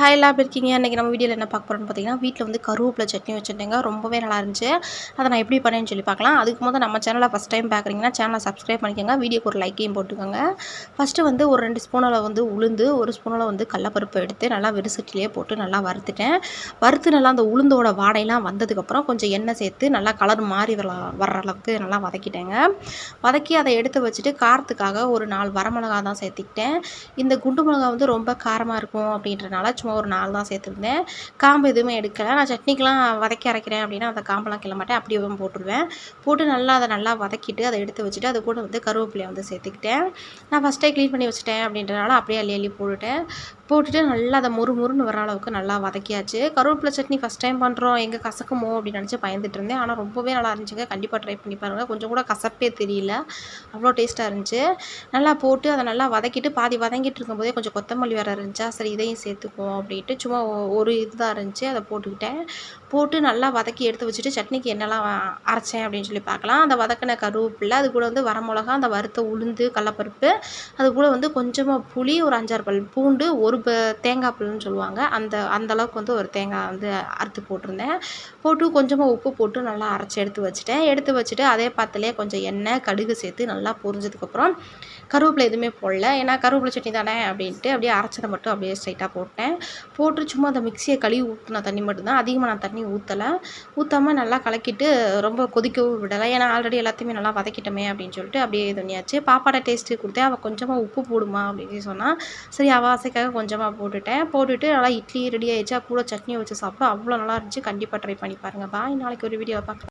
Hi எல்லாம் இருக்கீங்க? இன்றைக்கி நம்ம வீடியோவில் என்ன பார்க்க போகிறோம்னு பார்த்தீங்கன்னா வீட்டில் வந்து கருவேப்பிலை சட்னி வச்சுருந்தேங்க. ரொம்பவே நல்லா இருந்துச்சு. அதை நான் எப்படி பண்ணேன்னு சொல்லி பார்க்கலாம். அதுக்கு முதல் நம்ம சேனலை ஃபஸ்ட் டைம் பார்க்குறீங்கன்னா சேனலை சப்ஸ்கிரைப் பண்ணிக்கோங்க. வீடியோக்கு ஒரு லைக்கையும் போட்டுக்கோங்க. ஃபஸ்ட்டு வந்து ஒரு ரெண்டு ஸ்பூனில் வந்து உளுந்து ஒரு ஸ்பூனில் வந்து கடலப்பருப்பு எடுத்து நல்லா வெறுசட்டிலேயே போட்டு நல்லா வறுத்துட்டேன். வறுத்து நல்லா அந்த உளுந்தோட வாடையெல்லாம் வந்ததுக்கப்புறம் கொஞ்சம் எண்ணெய் சேர்த்து நல்லா கலர் மாறி வர வர்ற அளவுக்கு நல்லா வதக்கிட்டேங்க. வதக்கி அதை எடுத்து வச்சுட்டு காரத்துக்காக ஒரு நாலு வரமிளகா தான் சேர்த்துக்கிட்டேன். இந்த குண்டு மிளகா வந்து ரொம்ப காரமாக இருக்கும் அப்படின்றனால சும்மா சும்மா ஒரு நாலு தான் சேர்த்துருந்தேன். காம்பு எதுவுமே எடுக்கலை. நான் சட்னிக்கெலாம் வதக்கி அரைக்கிறேன் அப்படின்னா அந்த காம்பெல்லாம் கிள மாட்டேன். அப்படியே போட்டுருவேன் போட்டு நல்லா அதை நல்லா வதக்கிட்டு அதை எடுத்து வச்சுட்டு அது கூட வந்து கருவேப்பிலையை வந்து சேர்த்துக்கிட்டேன். நான் ஃபஸ்ட்டே க்ளீன் பண்ணி வச்சுட்டேன் அப்படின்றனால அப்படியே அள்ளி அள்ளி போட்டுட்டேன். போட்டுட்டு நல்லா அதை முறு முறுன்னு வர அளவுக்கு நல்லா வதக்கியாச்சு. கருவேப்பிலை சட்னி ஃபஸ்ட் டைம் பண்ணுறோம் எங்கே கசக்குமோ அப்படின்னு நினச்சி பயந்துட்டு இருந்தேன். ஆனால் ரொம்பவே நல்லா இருந்துச்சுங்க. கண்டிப்பாக ட்ரை பண்ணி பாருங்கள் கொஞ்சம் கூட கசப்பே தெரியல. அவ்வளோ டேஸ்ட்டாக இருந்துச்சு. நல்லா போட்டு அதை நல்லா வதக்கிட்டு பாதி வதங்கிட்டு இருக்கும்போதே கொஞ்சம் கொத்தமல்லி வேறு இருந்துச்சா? சரி இதையும் சேர்த்துக்குவோம் அப்படின்ட்டு சும்மா ஒரு இதுதான் இருந்துச்சு. அதை போட்டுக்கிட்டேன். போட்டு நல்லா வதக்கி எடுத்து வச்சுட்டு சட்னிக்கு என்னெல்லாம் அரைச்சேன் அப்படின்னு சொல்லி பார்க்கலாம். அந்த வதக்கின கருவேப்பில்லை அது கூட வந்து வரமிளகா அந்த வறுத்த உளுந்து கடலப்பருப்பு அது கூட வந்து கொஞ்சமாக புளி ஒரு அஞ்சாறு பல் பூண்டு ஒரு ப தேங்காய் பல்லுன்னு சொல்லுவாங்க. அந்த அந்தளவுக்கு வந்து ஒரு தேங்காய் வந்து அறுத்து போட்டிருந்தேன். போட்டு கொஞ்சமாக உப்பு போட்டு நல்லா அரைச்சி எடுத்து வச்சுட்டேன். எடுத்து வச்சுட்டு அதே பாத்திலே கொஞ்சம் எண்ணெய் கடுகு சேர்த்து நல்லா பொரிஞ்சதுக்கப்புறம் கருவேப்பிலை எதுவுமே போடல. ஏன்னா கருவேப்பிலை சட்னி தானே அப்படின்ட்டு அப்படியே அரைச்சதை மட்டும் அப்படியே ஸ்ட்ரைட்டாக போட்டேன். போட்டு சும்மா அந்த மிக்சியை கழுவி ஊற்றின தண்ணி மட்டும்தான். அதிகமாக நான் தண்ணி ஊற்றலை ஊற்றாமல் நல்லா கலக்கிட்டு ரொம்ப கொதிக்கவும் விடலை. ஏன்னா ஆல்ரெடி எல்லாத்தையுமே நல்லா வதக்கிட்டோமே அப்படின்னு சொல்லிட்டு அப்படியே இது பண்ணியாச்சு. பாப்பாட டேஸ்ட்டு கொடுத்தேன். அவள் கொஞ்சமாக உப்பு போடுமா அப்படின்னு சொன்னால் சரி அவள் ஆசைக்காக கொஞ்சமாக போட்டுட்டேன். போட்டுட்டு நல்லா இட்லி ரெடி ஆகிடுச்சு கூட சட்னி வச்சு சாப்பிடும் அவ்வளோ நல்லா இருந்துச்சு. கண்டிப்பாக ட்ரை பண்ணி பாருங்கள் பாய் நாளைக்கு ஒரு வீடியோ பார்க்கலாம்